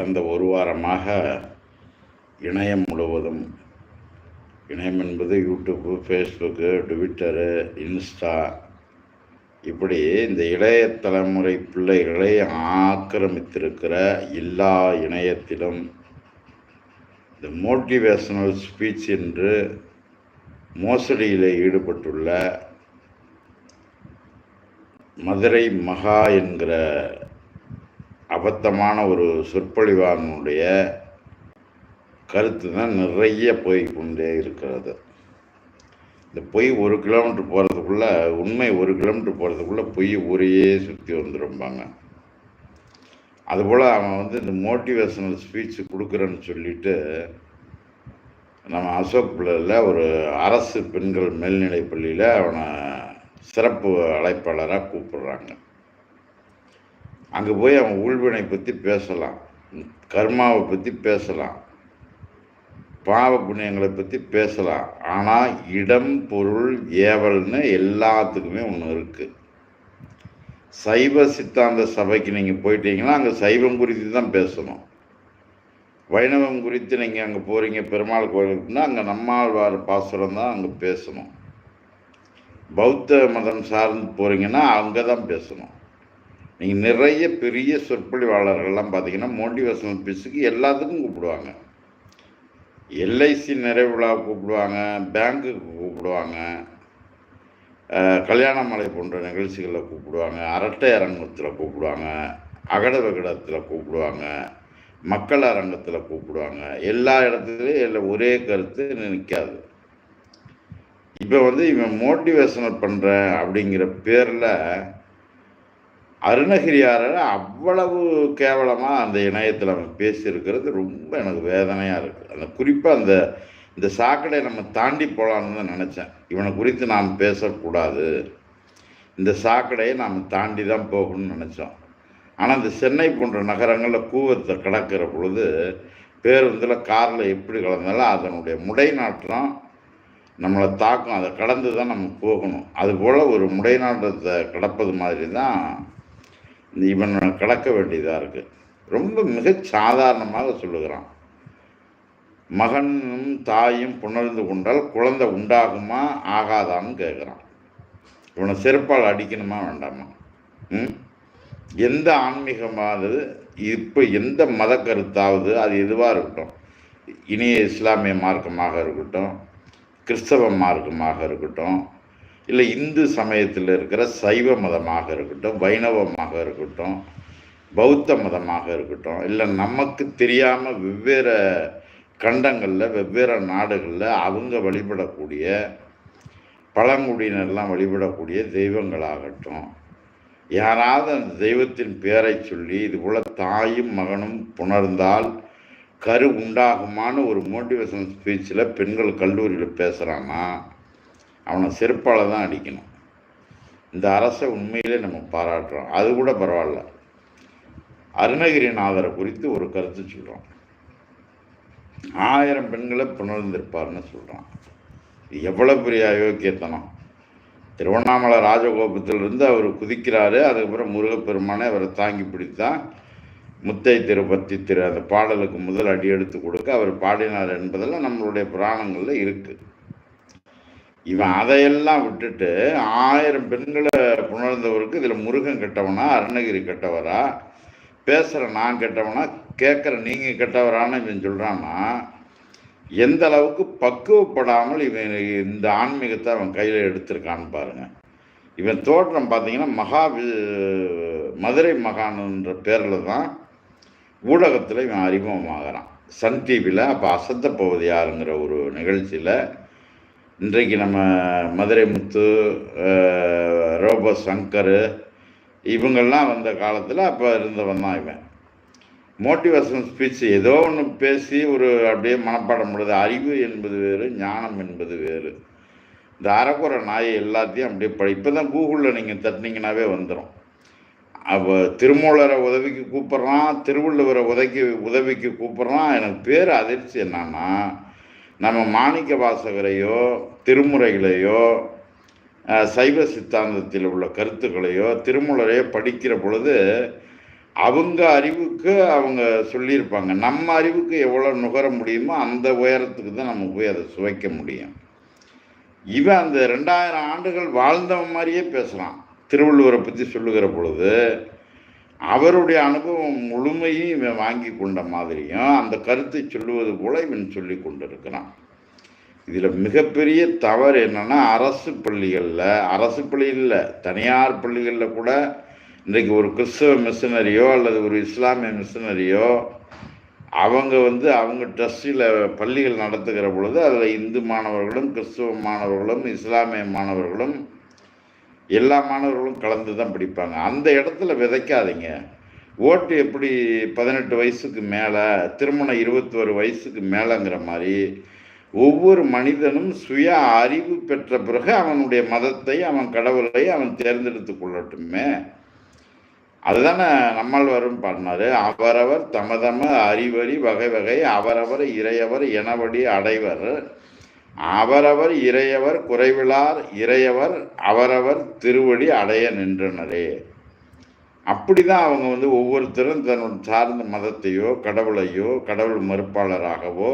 கடந்த ஒரு வாரமாக இணையம் முழுவதும். இணையம் என்பது யூடியூப்பு ஃபேஸ்புக்கு ட்விட்டரு இன்ஸ்டா இப்படி இந்த இளைய தலைமுறை பிள்ளைகளை ஆக்கிரமித்திருக்கிற எல்லா இணையத்திலும் இந்த மோட்டிவேஷனல் ஸ்பீச் என்று மோசடியில் ஈடுபட்டுள்ள மதுரை மகா என்கிற அபத்தமான ஒரு சொற்பொழிவானுடைய கருத்து தான் நிறைய போய் கொண்டே இருக்கிறது. இந்த பொய் ஒரு கிலோமீட்டர் போகிறதுக்குள்ள உண்மை ஒரு கிலோமீட்டர் போகிறதுக்குள்ளே பொய் ஊரையே சுற்றி வந்துரும்பாங்க. அதுபோல் அவன் வந்து இந்த மோட்டிவேஷனல் ஸ்பீச் கொடுக்குறேன்னு சொல்லிட்டு நம்ம அசோக் பிள்ளையில் ஒரு அரசு பெண்கள் மேல்நிலைப் பள்ளியில் அவனை சிறப்பு அழைப்பாளராக கூப்பிடுறாங்க. அங்கே போய் அவன் உள்வினை பற்றி பேசலாம். கர்மாவை பற்றி பேசலாம். பாவ புண்ணியங்களை பற்றி பேசலாம். ஆனால் இடம் பொருள் ஏவல்னு எல்லாத்துக்குமே ஒன்று இருக்குது சைவ சித்தாந்த சபைக்கு நீங்கள் போயிட்டீங்கன்னா அங்கே சைவம் குறித்து தான் பேசணும். வைணவம் குறித்து நீங்கள் அங்கே போகிறீங்க பெருமாள் கோயிலுக்குன்னா அங்கே நம்மாழ்வார் பாசுரம் தான் அங்கே பேசணும். பௌத்த மதம் சார்ந்து போகிறீங்கன்னா அங்கே தான் பேசணும். நீங்கள் நிறைய பெரிய சொற்பொழிவாளர்கள்லாம் பார்த்தீங்கன்னா மோட்டிவேஷனல் பிஸுக்கு எல்லாத்துக்கும் கூப்பிடுவாங்க. எல்ஐசி நிறைவு விழா கூப்பிடுவாங்க பேங்க்குக்கு கூப்பிடுவாங்க கல்யாணமலை போன்ற நிகழ்ச்சிகளில் கூப்பிடுவாங்க அரட்டை அரங்கத்தில் கூப்பிடுவாங்க அகட விகடத்தில் கூப்பிடுவாங்க மக்கள் அரங்கத்தில் கூப்பிடுவாங்க. எல்லா இடத்துலையும் இல்லை ஒரே கருத்து நிற்காது. இப்போ வந்து இவன் மோட்டிவேஷனல் பண்ணுறேன் அப்படிங்கிற பேரில் அருணகிரியாரில் அவ்வளவு கேவலமாக அந்த இணையத்தில் அவன் பேசியிருக்கிறது. ரொம்ப எனக்கு வேதனையாக இருக்குது அந்த குறிப்பாக அந்த இந்த சாக்கடை நம்ம தாண்டி போகலான்னு தான் நினச்சேன். இவனை குறித்து நாம் பேசக்கூடாது. இந்த சாக்கடையை நாம் தாண்டி தான் போகணும்னு நினச்சோம். ஆனால் இந்த சென்னை போன்ற நகரங்களில் கூவத்தை கடக்கிற பொழுது பேருந்தில் காரில் எப்படி கலந்தாலும் அதனுடைய முடை நாட்டம் நம்மளை தாக்கும். அதை கடந்து தான் நம்ம போகணும். அதுபோல் ஒரு முடை நாட்டத்தை கடப்பது மாதிரி தான் இவன் கடக்க வேண்டியதாக இருக்குது ரொம்ப மிக சாதாரணமாக சொல்லுகிறான். மகனும் தாயும் புணர்ந்து கொண்டால் குழந்தை உண்டாகுமா ஆகாதான்னு கேட்குறான். இவனை செருப்பால் அடிக்கணுமா வேண்டாமா? ம்? எந்த ஆன்மீகமானது இப்போ எந்த மத கருத்தாவது அது எதுவாக இருக்கட்டும். இனிய இஸ்லாமிய மார்க்கமாக இருக்கட்டும் கிறிஸ்தவ மார்க்கமாக இருக்கட்டும் இல்லை இந்து சமயத்தில் இருக்கிற சைவ மதமாக இருக்கட்டும் வைணவமாக இருக்கட்டும் பௌத்த மதமாக இருக்கட்டும் இல்லை நமக்கு தெரியாமல் வெவ்வேறு கண்டங்களில் வெவ்வேறு நாடுகளில் அவங்க வழிபடக்கூடிய பழங்குடியினர்லாம் வழிபடக்கூடிய தெய்வங்களாகட்டும் யாராவது அந்த தெய்வத்தின் பேரை சொல்லி இது போல் தாயும் மகனும் புணர்ந்தால் கரு உண்டாகுமான்னு ஒரு மோட்டிவேஷன் ஸ்பீச்சில் பெண்கள் கல்லூரியில் பேசுகிறான்னா அவனை செருப்பால் தான் அடிக்கணும். இந்த அரசை உண்மையிலே நம்ம பாராட்டுறோம். அது கூட பரவாயில்ல. அருணகிரிநாதரை குறித்து ஒரு கருத்து சொல்கிறோம் ஆயிரம் பெண்களை புணர்ந்திருப்பார்னு சொல்கிறான் இது எவ்வளோ பெரிய அயோக்கியத்தனம். திருவண்ணாமலை ராஜகோபத்திலிருந்து அவர் குதிக்கிறாரு. அதுக்கப்புறம் முருகப்பெருமானை அவரை தாங்கி பிடித்தான். முத்தை திருப்பத்தி திரு அந்த பாடலுக்கு முதல் அடி எடுத்து கொடுக்க அவர் பாடினார் என்பதெல்லாம் நம்மளுடைய புராணங்களில் இருக்குது இவன் அதையெல்லாம் விட்டுட்டு ஆயிரம் பெண்களை புணர்ந்தவருக்கு இதில் முருகன் கெட்டவனா அருணகிரி கெட்டவரா பேசுகிற நான் கெட்டவனா கேட்குற நீங்கள் கெட்டவரான்னு இவன் சொல்கிறான்னா எந்த அளவுக்கு பக்குவப்படாமல் இவன் இந்த ஆன்மீகத்தை அவன் கையில் எடுத்திருக்கான்னு பாருங்கள் இவன் தோற்றம் பார்த்தீங்கன்னா மகா மதுரை மகான்ன்ற பேரில் தான் ஊடகத்தில் இவன் அறிமுகமாகறான். சன் டிவியில் அப்போ அசத்த போவது யாருங்கிற ஒரு நிகழ்ச்சியில் இன்றைக்கு நம்ம மதுரை முத்து ரோபோ சங்கர் இவங்கெல்லாம் வந்த காலத்தில் அப்போ இருந்தவன் தான் இவன். மோட்டிவேஷன் ஸ்பீச் ஏதோ ஒன்று பேசி ஒரு அப்படியே மனப்பாடம் பண்ணுறது அறிவு என்பது வேறு ஞானம் என்பது வேறு. இந்த அறக்குறை நாயை எல்லாத்தையும் அப்படியே படி இப்போ தான் கூகுளில் நீங்கள் தட்டினீங்கன்னாவே வந்துடும் அப்போ திருமூலரை உதவிக்கு கூப்பிட்றான் திருவள்ளுவரை உதவிக்கு உதவிக்கு கூப்பிட்றான். எனக்கு பேர் அதிர்ச்சி என்னன்னா நம்ம மாணிக்க வாசகரையோ திருமுறைகளையோ சைவ சித்தாந்தத்தில் உள்ள கருத்துக்களையோ திருமுறையோ படிக்கிற பொழுது அவங்க அறிவுக்கு அவங்க சொல்லியிருப்பாங்க. நம்ம அறிவுக்கு எவ்வளோ நுகர முடியுமோ அந்த உயரத்துக்கு தான் நம்ம போய் அதை சுவைக்க முடியும். இவன் அந்த ரெண்டாயிரம் ஆண்டுகள் வாழ்ந்தவன் மாதிரியே பேசுகிறான் திருவள்ளுவரை பற்றி சொல்லுகிற பொழுது அவருடைய அனுபவம் முழுமையும் இவன் வாங்கி கொண்ட மாதிரியும் அந்த கருத்தை சொல்லுவது போல இவன் சொல்லி கொண்டிருக்கிறான். இதில் மிகப்பெரிய தவறு என்னென்னா அரசு பள்ளிகளில் அரசு பள்ளியில் தனியார் பள்ளிகளில் கூட இன்றைக்கு ஒரு கிறிஸ்தவ மிஷனரியோ அல்லது ஒரு இஸ்லாமிய மிஷனரியோ அவங்க வந்து அவங்க ட்ரஸ்டில் பள்ளிகள் நடத்துகிற பொழுது அதில் இந்து மாணவர்களும் கிறிஸ்துவ மாணவர்களும் இஸ்லாமிய மாணவர்களும் எல்லா மாணவர்களும் கலந்து தான் படிப்பாங்க. அந்த இடத்துல விதைக்காதீங்க. ஓட்டு எப்படி பதினெட்டு வயசுக்கு மேலே திருமணம் இருபத்தோரு வயசுக்கு மேலேங்கிற மாதிரி ஒவ்வொரு மனிதனும் சுய அறிவு பெற்ற பிறகு அவனுடைய மதத்தை அவன் கடவுளை அவன் தேர்ந்தெடுத்து கொள்ளட்டுமே. அதுதானே நம்மால் வரும் பாடினாரு அவரவர் தமதம அறிவறி வகை வகை அவரவர் இறையவர் எனவடி அடைவர். அவரவர் இறையவர் குறைவிலார் இறையவர் அவரவர் திருவடி அடைய நின்றனரே. அப்படிதான் அவங்க வந்து ஒவ்வொருத்தரும் தன்னோட சார்ந்த மதத்தையோ கடவுளையோ கடவுள் மறுப்பாளராகவோ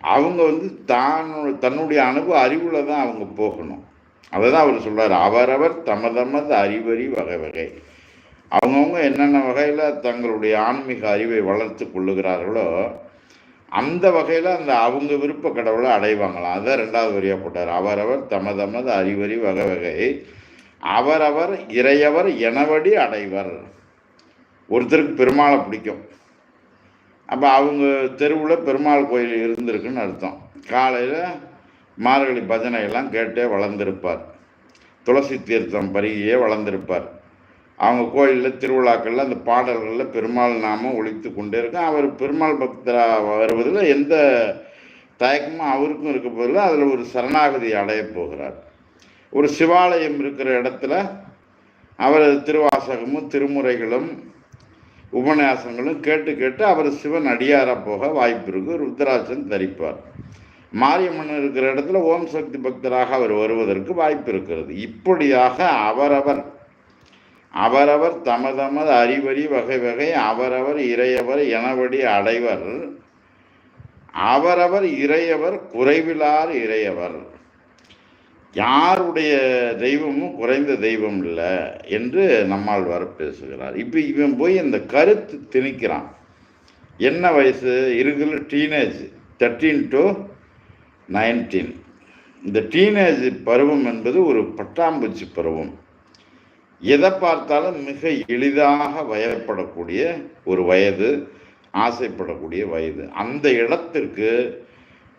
அவங்க வந்து தான் தன்னுடைய அனுபவ அறிவில் தான் அவங்க போகணும். அதை தான் அவர் சொல்கிறார் அவரவர் தமதமது அறிவறி வகை வகை. அவங்கவுங்க என்னென்ன வகையில் தங்களுடைய ஆன்மீக அறிவை வளர்த்து கொள்ளுகிறார்களோ அந்த வகையில் அந்த அவங்க விருப்ப கடவுளை அடைவாங்களாம். அதான் ரெண்டாவது வரியாக போட்டார். அவரவர் தமதமது அறிவறி வகை வகை. அவரவர் இறையவர் எனவடி அடைவர். ஒருத்தருக்கு பெருமாளை பிடிக்கும். அப்போ அவங்க தெருவில் பெருமாள் கோயில் இருந்திருக்குன்னு அர்த்தம். காலையில் மார்கழி பஜனை எல்லாம் கேட்டே வளர்ந்திருப்பார். துளசி தீர்த்தம் பருகியே வளர்ந்திருப்பார். அவங்க கோயிலில் திருவிழாக்களில் அந்த பாடல்களில் பெருமாள் நாமம் ஒழித்து கொண்டே இருக்கும். அவர் பெருமாள் பக்தராக வருவதில் எந்த தயக்கமும் அவருக்கும் இருக்க போதில் அதில் ஒரு சரணாகதி அடைய போகிறார். ஒரு சிவாலயம் இருக்கிற இடத்துல அவரது திருவாசகமும் திருமுறைகளும் உபன்யாசங்களும் கேட்டு கேட்டு அவர் சிவன் அடியாராக போக வாய்ப்பு இருக்கு. ருத்ராட்சன் தரிப்பார். மாரியம்மன் இருக்கிற இடத்துல ஓம் சக்தி பக்தராக அவர் வருவதற்கு வாய்ப்பு இருக்கிறது. இப்படியாக அவரவர் அவரவர் தமதமது அறிவறி வகை வகை அவரவர் இறையவர் எனவடி அடைவர். அவரவர் இறையவர் குறைவிலார் இறையவர். யாருடைய தெய்வமும் குறைந்த தெய்வம் இல்லை என்று நம்மால் வர பேசுகிறார். இப்போ இவன் போய் இந்த கருத்து திணிக்கிறான். என்ன வயசு? இருக்குல்ல டீனேஜ் தேர்ட்டீன் டு நைன்டீன் இந்த டீனேஜ் பருவம் என்பது ஒரு பட்டாம்பூச்சி பருவம். எதை பார்த்தாலும் மிக எளிதாக வயப்படக்கூடிய ஒரு வயது ஆசைப்படக்கூடிய வயது. அந்த இடத்திற்கு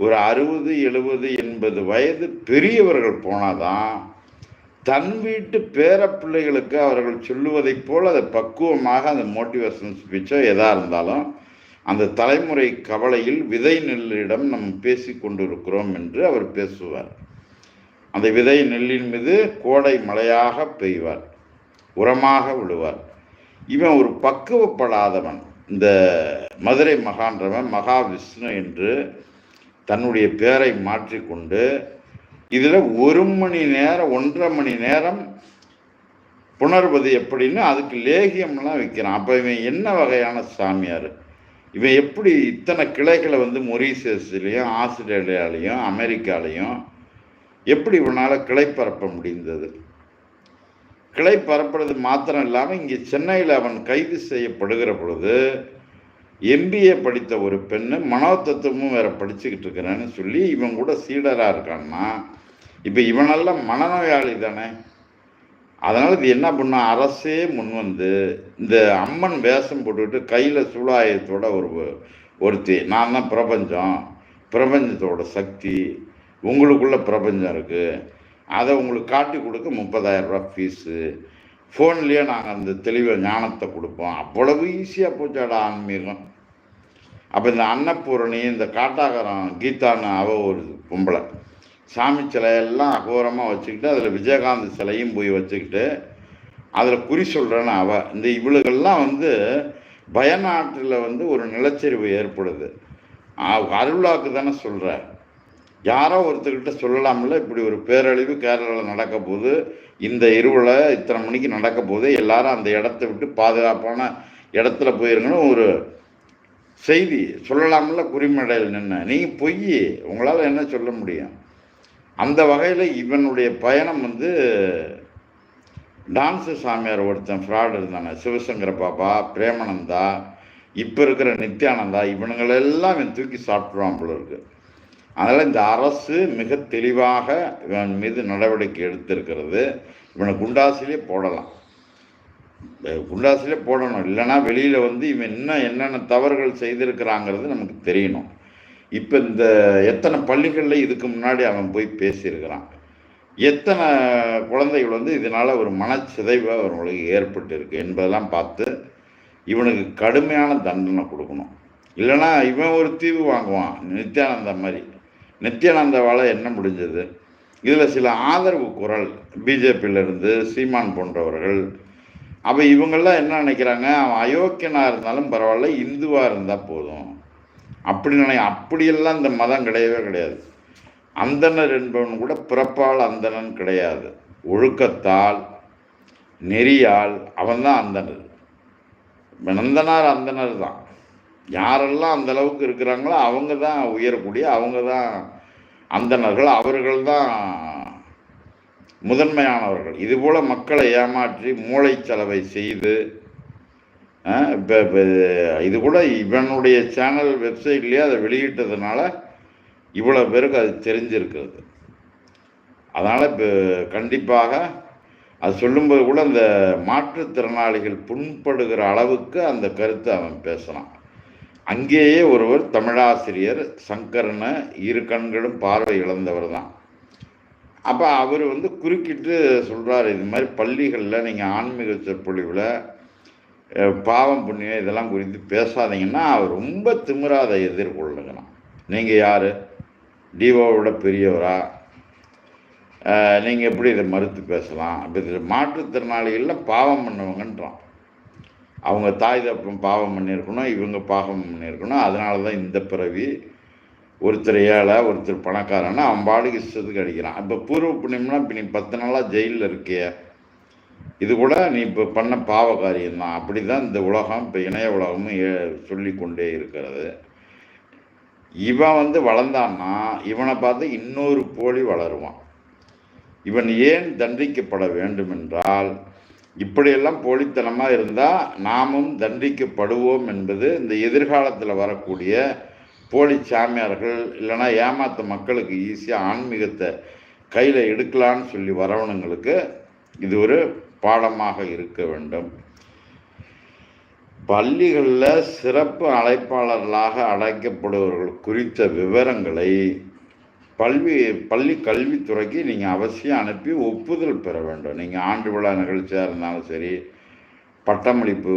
ஒரு அறுபது எழுபது எண்பது வயது பெரியவர்கள் போனாதான் தன் வீட்டு பேர பிள்ளைகளுக்கு அவர்கள் சொல்லுவதைப் போல் அதை பக்குவமாக அந்த மோட்டிவேஷன் ஸ்பீச்சோ எதாக இருந்தாலும் அந்த தலைமுறை கவலையில் விதை நெல்லிடம் நம் பேசி கொண்டிருக்கிறோம் என்று அவர் பேசுவார். அந்த விதை நெல்லின் மீது கோடை மழையாக பெய்வார். உரமாக விழுவார். இவன் ஒரு பக்குவப்படாதவன். இந்த மதுரை மகான்றவன் மகாவிஷ்ணு என்று தன்னுடைய பேரை மாற்றிக்கொண்டு இதில் ஒரு மணி நேரம் ஒன்றரை மணி நேரம் புணர்வது எப்படின்னு அதுக்கு லேகியம்லாம் வைக்கிறான். அப்போ இவன் என்ன வகையான சாமியார்? இவன் எப்படி இத்தனை கிளைகளை வந்து மொரீசியஸ்லேயும் ஆஸ்திரேலியாலையும் அமெரிக்காலையும் எப்படி இவனால் கிளை பரப்ப முடிந்தது? கிளை பரப்புறது மாத்திரம் இல்லாமல் இங்கே சென்னையில் அவன் கைது செய்யப்படுகிற பொழுது எம்பிஏ படித்த ஒரு பெண்ணு மனோதத்துவமும் வேற படிச்சுக்கிட்டு இருக்கிறேன்னு சொல்லி இவன் கூட சீடராக இருக்கான்னா இப்போ இவனெல்லாம் மனநோயாளி தானே. அதனால் இது என்ன பண்ண அரசே முன் வந்து இந்த அம்மன் வேஷம் போட்டுக்கிட்டு கையில் சூழாயத்தோட ஒரு ஒருத்தி நான் தான் பிரபஞ்சம் பிரபஞ்சத்தோட சக்தி உங்களுக்குள்ள பிரபஞ்சம் இருக்குது அதை உங்களுக்கு காட்டி கொடுக்க முப்பதாயிரம் ரூபா ஃபீஸு. ஃபோன்லேயே நாங்கள் அந்த தெளிவை ஞானத்தை கொடுப்போம். அவ்வளவு ஈஸியாக போச்சாடா ஆன்மீகம். அப்போ இந்த அன்னபூரணி இந்த காட்டாகரம் கீதான்னு அவ ஒரு பொம்பளை. சாமி சிலையெல்லாம் அகோரமாக வச்சுக்கிட்டு அதில் விஜயகாந்த் சிலையும் போய் வச்சுக்கிட்டு அதில் குறி சொல்கிறேன்னு அவ. இந்த இவளுகள்லாம் வந்து பயநாட்டில் வந்து ஒரு நிலச்சரிவு ஏற்படுது. அருளாக்கு தானே சொல்கிற யாரோ ஒருத்தர்கிட்ட சொல்லலாம்ல இப்படி ஒரு பேரழிவு கேரளாவில் நடக்க போகுது இந்த இருவில் இத்தனை மணிக்கு நடக்க போகுது எல்லாரும் அந்த இடத்த விட்டு பாதுகாப்பான இடத்துல போயிருங்கன்னு ஒரு செய்தி சொல்லலாம்ல குறிமடையில் நின்று நீங்கள் பொய் உங்களால் என்ன சொல்ல முடியும்? அந்த வகையில் இவனுடைய பயணம் வந்து டான்ஸு சாமியார் ஒருத்தன் ஃப்ராடு இருந்தானே சிவசங்கர பாபா பிரேமானந்தா இப்போ இருக்கிற நித்யானந்தா இவனுங்களெல்லாம் இவன் தூக்கி சாப்பிட்ருவான் போல இருக்குது அதனால் இந்த அரசு மிக தெளிவாக இவன் மீது நடவடிக்கை எடுத்திருக்கிறது. இவனை குண்டாசிலே போடலாம். குண்டாசிலே போடணும். இல்லைன்னா வெளியில் வந்து இவன் இன்னும் என்னென்ன தவறுகள் செய்திருக்கிறாங்கிறது நமக்கு தெரியணும். இப்போ இந்த எத்தனை பள்ளிகளில் இதுக்கு முன்னாடி அவன் போய் பேசியிருக்கிறான். எத்தனை குழந்தைகள் வந்து இதனால் ஒரு மனச்சிதைவு அவர்களுக்கு ஏற்பட்டிருக்கு என்பதெல்லாம் பார்த்து இவனுக்கு கடுமையான தண்டனை கொடுக்கணும். இல்லைன்னா இவன் ஒரு தீவு வாங்குவான். நித்யானந்தா மாதிரி. நித்யானந்தாவால் என்ன முடிஞ்சது? இதில் சில ஆதரவு குரல் பிஜேபியிலிருந்து சீமான் போன்றவர்கள். அப்போ இவங்கெல்லாம் என்ன நினைக்கிறாங்க? அவன் அயோக்கியனாக இருந்தாலும் பரவாயில்ல இந்துவாக இருந்தால் போதும். அப்படி நினை அப்படியெல்லாம் இந்த மதம் கிடையவே கிடையாது. அந்தணர் என்பவன் கூட பிறப்பால் அந்தணன் கிடையாது. ஒழுக்கத்தால் நெறியால் அவன்தான் அந்தனர் நந்தனார் அந்தனர் தான் யாரெல்லாம் அந்த அளவுக்கு இருக்கிறாங்களோ அவங்க தான் உயரக்கூடிய அவங்க தான் அந்தணர்கள் அவர்கள் தான் முதன்மையானவர்கள். இதுபோல் மக்களை ஏமாற்றி மூளைச்சலவை செய்து இப்போ இது கூட இவனுடைய சேனல் வெப்சைட்லேயே அதை வெளியிட்டதுனால இவ்வளோ பேருக்கு அது தெரிஞ்சிருக்கிறது. அதனால் இப்போ கண்டிப்பாக அது சொல்லும்போது கூட அந்த மாற்றுத்திறனாளிகள் புண்படுகிற அளவுக்கு அந்த கருத்தை அவன் பேசலாம் அங்கேயே ஒருவர் தமிழாசிரியர் சங்கரனை இரு கண்களும் பார்வை இழந்தவர் தான். அப்போ அவர் வந்து குறுக்கிட்டு சொல்கிறார் இது மாதிரி பள்ளிகளில் நீங்கள் ஆன்மீக சொற்பொழிவில் பாவம் புண்ணியம் இதெல்லாம் குறித்து பேசாதீங்கன்னா அவர் ரொம்ப திமிராத அதை எதிர்கொள்ளுங்கண்ணா நீங்கள் யார்? டிஓவோட பெரியவரா? நீங்கள் எப்படி இதை மறுத்து பேசலாம்? அப்படி மாற்றுத்திறனாளிகளில் பாவம் பண்ணுவாங்கன்றான். அவங்க தாய் தப்பம் பாவம் பண்ணியிருக்கணும் இவங்க பாவம் பண்ணியிருக்கணும். அதனால தான் இந்த பிறவி ஒருத்தர் ஏழை ஒருத்தர் பணக்காரன்னா அவன் பாடுக்கு இஷ்டத்துக்கு அடிக்கிறான். இப்போ பூர்வ புண்ணியம்னா இப்போ நீ பத்து நாளாக ஜெயிலில் இருக்கிய. இது கூட நீ இப்போ பண்ண பாவ காரியம்தான் அப்படி தான் இந்த உலகம் இப்போ இணைய உலகமும் ஏ- கொண்டே இருக்கிறது. இவன் வந்து வளர்ந்தான்னா இவனை பார்த்து இன்னொரு போலி வளருவான். இவன் ஏன் தண்டிக்கப்பட வேண்டும் என்றால் இப்படியெல்லாம் போலித்தனமாக இருந்தால் நாமும் தண்டிக்கப்படுவோம் என்பது இந்த எதிர்காலத்தில் வரக்கூடிய போலி சாமியார்கள் இல்லைன்னா ஏமாத்த மக்களுக்கு ஈஸியாக ஆன்மீகத்தை கையில் எடுக்கலான்னு சொல்லி வரவனுங்களுக்கு இது ஒரு பாடமாக இருக்க வேண்டும். பள்ளிகளில் சிறப்பு அழைப்பாளர்களாக அழைக்கப்படுபவர்கள் குறித்த விவரங்களை பல்வி பள்ளி கல்வித்துறைக்கு நீங்கள் அவசியம் அனுப்பி ஒப்புதல் பெற வேண்டும். நீங்கள் ஆண்டு விழா நிகழ்ச்சியாக இருந்தாலும் சரி பட்டமளிப்பு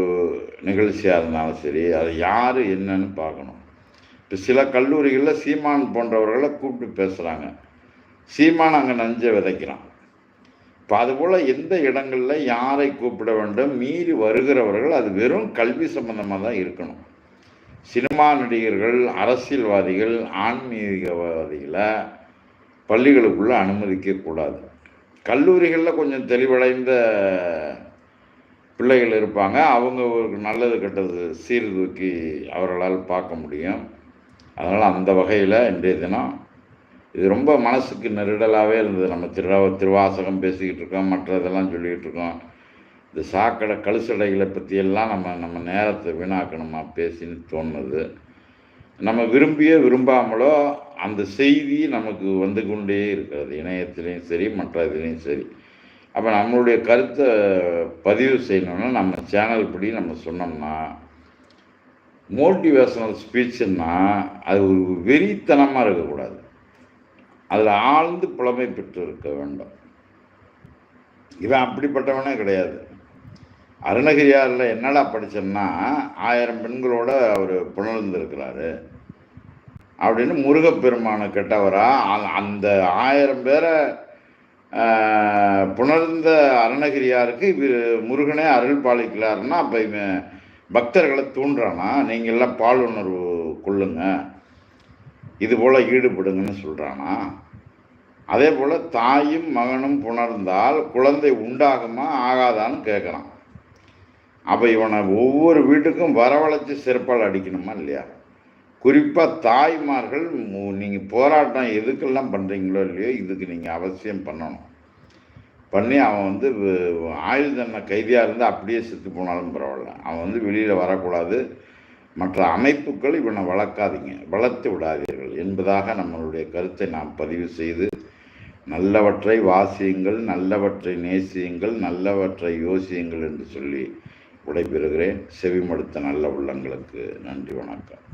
நிகழ்ச்சியாக இருந்தாலும் சரி அது யார் என்னன்னு பார்க்கணும். இப்போ சில கல்லூரிகளில் சீமான் போன்றவர்களை கூப்பிட்டு பேசுகிறாங்க சீமான் அங்கே நஞ்சை விதைக்கிறான். இப்போ அதுபோல் எந்த இடங்களில் யாரை கூப்பிட வேண்டும் மீறி வருகிறவர்கள் அது வெறும் கல்வி சம்பந்தமாக தான் இருக்கணும். சினிமா நடிகர்கள் அரசியல்வாதிகள் ஆன்மீகவாதிகளை பள்ளிகளுக்குள்ளே அனுமதிக்கக்கூடாது கல்லூரிகளில் கொஞ்சம் தெளிவடைந்த பிள்ளைகள் இருப்பாங்க. அவங்க ஒரு நல்லது கெட்டது சீர்தூக்கி அவர்களால் பார்க்க முடியும். அதனால் அந்த வகையில் இன்றைய தினம் இது ரொம்ப மனசுக்கு நெருடலாகவே இருந்தது. நம்ம திருவா திருவாசகம் பேசிக்கிட்டு இருக்கோம் மற்ற இதெல்லாம் சொல்லிக்கிட்டு இருக்கோம். இந்த சாக்கடை கழுசடைகளை பற்றியெல்லாம் நம்ம நம்ம நேரத்தை வீணாக்கணுமா பேசின்னு தோணுது. நம்ம விரும்பியோ விரும்பாமலோ அந்த செய்தி நமக்கு வந்து கொண்டே இருக்கிறது. இணையத்திலையும் சரி மற்ற இதுலேயும் சரி. அப்போ நம்மளுடைய கருத்தை பதிவு செய்யணும்னா நம்ம சேனல் படி நம்ம சொன்னோம்னா மோட்டிவேஷனல் ஸ்பீச்சுன்னா அது ஒரு வெறித்தனமாக இருக்கக்கூடாது. அதில் ஆழ்ந்து புலமை பெற்று இருக்க வேண்டும். இவன் அப்படிப்பட்டவனே கிடையாது. அருணகிரியாரில் என்னடா படிச்சேன்னா ஆயிரம் பெண்களோட அவர் புணர்ந்திருக்கிறாரு. அப்படின்னு முருகப்பெருமானை கெட்டவரா அந்த ஆயிரம் பேரை புணர்ந்த அருணகிரியாருக்கு இவர் முருகனே அருள் பாலிக்கிறாருன்னா அப்போ இவன் பக்தர்களை தூண்டுறானா? நீங்கள் எல்லாம் பால் உணர்வு கொள்ளுங்க. இது போல் ஈடுபடுங்கன்னு சொல்கிறானா அதே போல் தாயும் மகனும் புணர்ந்தால் குழந்தை உண்டாகுமா ஆகாதான்னு கேட்குறான் அப்போ இவனை ஒவ்வொரு வீட்டுக்கும் வரவழைச்சி சிறப்பால் அடிக்கணுமா இல்லையா? குறிப்பாக தாய்மார்கள் நீங்கள் போராட்டம் எதுக்கெல்லாம் பண்ணுறீங்களோ இல்லையோ இதுக்கு நீங்கள் அவசியம் பண்ணணும். பண்ணி அவன் வந்து ஆயுள் தண்டனை கைதியாக இருந்து அப்படியே செத்து போனாலும் பரவாயில்ல. அவன் வந்து வெளியில் வரக்கூடாது. மற்ற அமைப்புகள் இவனை வளர்க்காதீங்க. வளர்த்து விடாதீர்கள் என்பதாக நம்மளுடைய கருத்தை நாம் பதிவு செய்து நல்லவற்றை வாசியுங்கள் நல்லவற்றை நேசியுங்கள் நல்லவற்றை யோசியுங்கள் என்று சொல்லி விடைபெறுகிறேன். செவிமடுத்த நல்ல உள்ளங்களுக்கு நன்றி வணக்கம்.